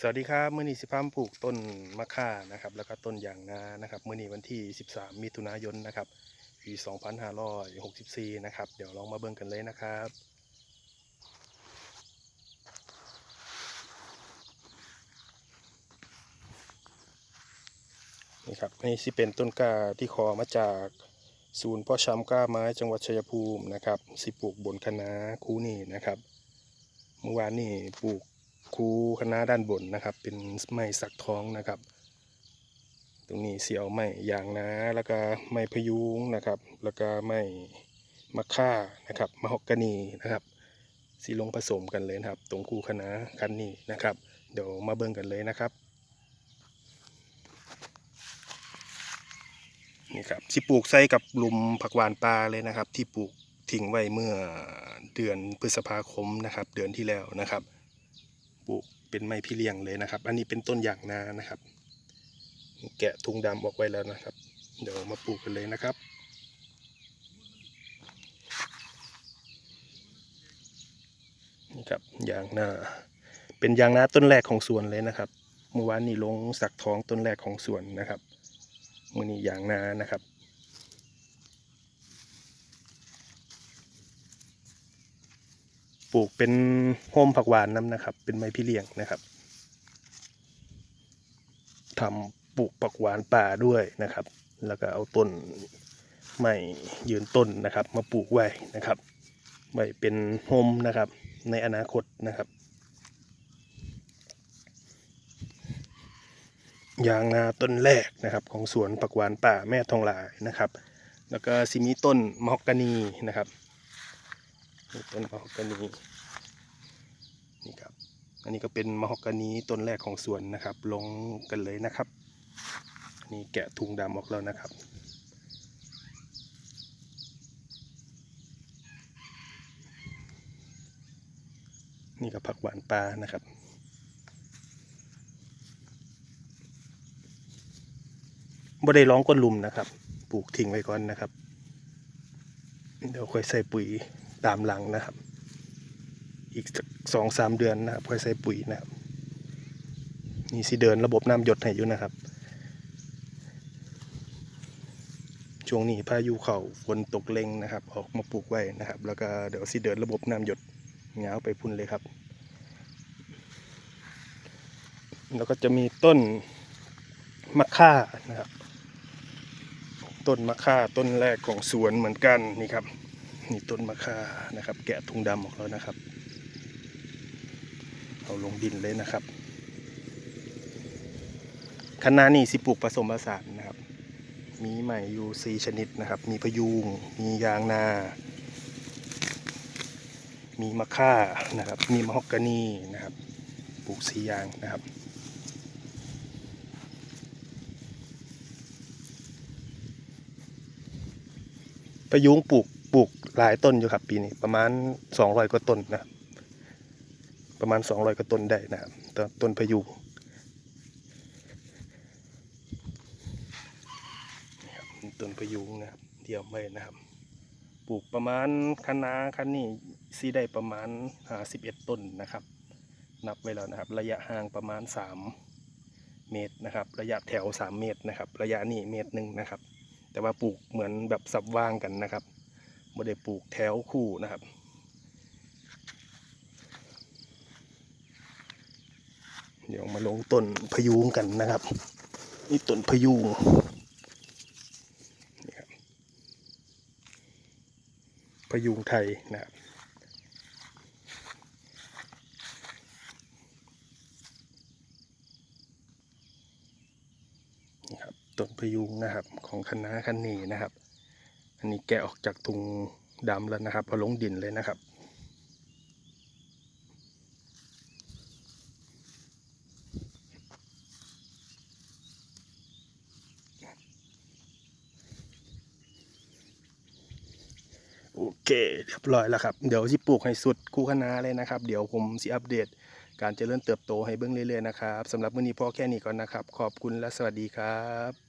สวัสดีครับมื่อนี้สิพามปลูกต้นมะข่านะครับ แล้วก็ต้นยางนานะครับมื่อนี้วันที่ 13 มิถุนายนนะครับปี2564 นะครับ เดี๋ยวลองมาเบิ่งกันเลยนะครับนี่ครับนี่สิเป็นต้นกล้าที่ขอมาจากศูนย์พ่อช้ำกล้าไม้จังหวัดชัยภูมินะครับ สิปลูกบนคะนาคูนี่นะครับ เมื่อวานนี่ปลูก คูคณะด้านบนนะครับ เป็นไม้สักท้องนะครับ ตรงนี้เสียวไม้ยางนาแล้วก็ไม้พยุงนะครับ แล้วก็ไม้มะค่านะครับมะฮอกกานีนะครับสีลงผสมกันเลยนะครับ ตรงคูคณะคันนี้นะครับ เดี๋ยวมาเบิ่งกันเลยนะครับนี่ครับสิปลูกใส่กับหลุมผักหวานปลาเลยนะครับ ที่ปลูกทิ้งไว้เมื่อเดือนพฤษภาคมนะครับ เดือนที่แล้วนะครับ ปลูกเป็นไม้พี่เลี้ยงเลยนะครับ อันนี้เป็นต้นยางนานะครับ แกะทุงดำออกไว้แล้วนะครับ เดี๋ยวมาปลูกกันเลยนะครับนี่ครับยางนา เป็นยางนาต้นแรกของสวนเลยนะครับเมื่อวานนี้ลงสักท้องต้นแรกของสวนนะครับมือนี้ยางนานะครับ ปลูกเป็นโฮมผักหวานน้ำนะครับ เป็นไม้พี่เลี้ยงนะครับทำปลูกผักหวานป่าด้วยนะครับ แล้วก็เอาต้นไม้ยืนต้นนะครับ มาปลูกไว้นะครับไว้เป็นโฮมนะครับ ในอนาคตนะครับยางนาต้นแรกนะครับ ของสวนผักหวานป่าแม่ทองหลายนะครับ แล้วก็ซิมีต้นมะฮอกกานีนะครับ นี่ต้นมะฮอกกานีนี่ครับ อันนี้ก็เป็นมะฮอกกานีต้นแรกของสวนนะครับ ลงกันเลยนะครับนนี้แกะถุงดำออกแล้วนะครับนี่ก็ผักหวานปลานะครับ บ่ได้ร้องก้นลุมนะครับ ปลูกทิ้งไว้ก่อนนะครับ เดี๋ยวค่อยใส่ปุ๋ย ตามหลังนะครับ อีกสองสามเดือนนะครับค่อยใส่ปุ๋ยนะครับนี่สิเดินระบบน้ำหยดให้อยู่นะครับ ช่วงนี้พายุเข่าฝนตกเล็งนะครับ ออกมาปลูกไว้นะครับ แล้วก็เดี๋ยวสิเดินระบบน้ำหยดเงาไปพุ่นเลยครับ แล้วก็จะมีต้นมะค่านะครับ ต้นมะค่าต้นแรกของสวนเหมือนกันนี่ครับ นี่ต้นมะค่านะครับ แกะถุงดำออกแล้วนะครับ เอาลงดินเลยนะครับคณะนี่สิปลูกผสมผสานนะครับ มีใหม่อยู่สี่ชนิดนะครับ มีพยูงมียางนา มีมะค่านะครับ มีมะฮอกกานีนะครับ ปลูกสียางนะครับพะยุงปลูก ปลูกหลายต้นอยู่ครับ ปีนี้ประมาณสองร้อยกว่าต้นนะประมาณสองร้อยกว่าต้นได้นะครับต้นต้นพยุงนี่ครับต้นพยุงนะครับเทียมไว้นะครับ ปลูกประมาณคะนาคันนี้ซีได้ประมาณห้าสิบเอ็ดต้นนะครับ นับไว้แล้วนะครับ ระยะห่างประมาณสามเมตรนะครับ ระยะแถวสามเมตรนะครับ ระยะนี้เมตรหนึ่งนะครับ แต่ว่าปลูกเหมือนแบบสับว่างกันนะครับ ไม่ได้ปลูกแถวคู่นะครับ เดี๋ยวมาลงต้นพยูงกันนะครับ นี่ต้นพยูงนี่ครับพยูงไทยนะครับนี่ครับต้นพยุงนะครับของคณะคันนีนะครับ อันนี้แกะออกจากถุงดำแล้วนะครับเอาลงดินเลยนะครับโอเคเรียบร้อยแล้วครับ เดี๋ยวสิปลูกให้สุดคู่คณะเลยนะครับ เดี๋ยวผมสิอัปเดต การเจริญเติบโตให้เบื้องเรื่อยๆนะครับสำหรับมื้อนี้พอแค่นี้ก่อนนะครับ ขอบคุณและสวัสดีครับ